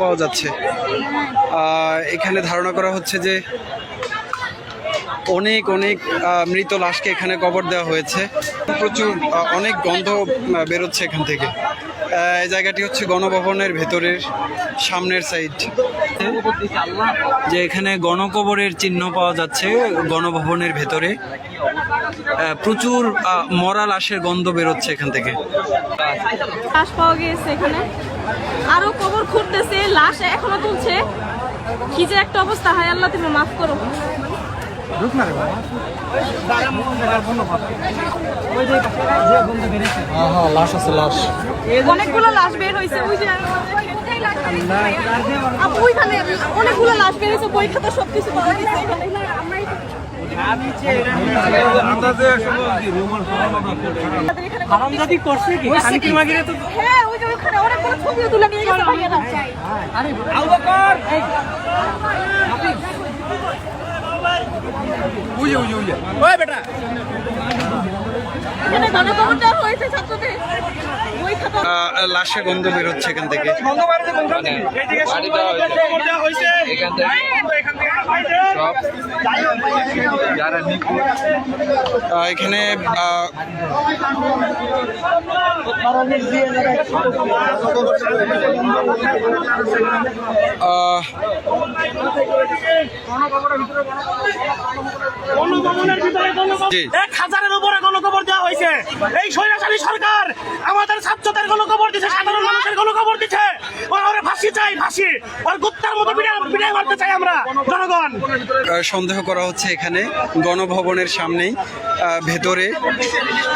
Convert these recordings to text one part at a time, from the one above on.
পাওয়া যাচ্ছে। এখানে ধারণা করা হচ্ছে যে অনেক অনেক মৃত লাশকে এখানে কবর দেওয়া হয়েছে। প্রচুর অনেক গন্ধ বেরোচ্ছে এখান থেকে। এই জায়গাটি হচ্ছে গণভবনের ভেতরের সামনের সাইড যে এখানে গণকবরের চিহ্ন পাওয়া যাচ্ছে গণভবনের ভেতরে। প্রচুর মরা লাশের গন্ধ বেরোচ্ছে এখান থেকে। লাশ পাওয়া গিয়েছে এখানে। আরও কবর খুঁড়তেছে, লাশ এখনও তুলছে। কি যে একটা অবস্থা, হায় আল্লাহ, তুমি মাফ করো। অনেকগুলো লাশ বের হয়েছে ওই যে ওইখানে অনেকগুলো লাশ বের হয়েছে বই খাতা সবকিছু পাওয়া গেছে হারামজাদি করছে কি? আমি কি মাগিরে তো হ্যাঁ ওই যে ওখানে অনেকগুলো ছবিও তুলে নিয়ে গেছে ভাইয়েরা আবু বকর উইয়ে উইয়ে উইয়ে ওই বেটা এখানে গণকবর দেওয়া হয়েছে ছাত্রদের। বই খাতা। আহ, লাশের গন্ধ বেরোচ্ছে এখান থেকে। এখান এক হাজারের উপরে গণকবর দেওয়া হয়েছে। এই স্বৈরাচারী সরকার আমাদের ছাত্রদের গণকবর দিচ্ছে সাধারণ মানুষের গণকবর দিচ্ছে সন্দেহ করা হচ্ছে এখানে, গণভবনের সামনেই ভেতরে।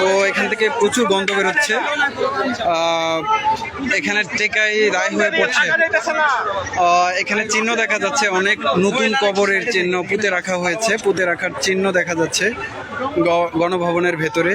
তো এখান থেকে প্রচুর গন্ধ বেরোচ্ছে। এখানে টেকাই রায় হয়ে পড়ছে। এখানে চিহ্ন দেখা যাচ্ছে, অনেক নতুন কবরের চিহ্ন পুঁতে রাখা হয়েছে, পুঁতে রাখার চিহ্ন দেখা যাচ্ছে গণভবনের ভেতরে।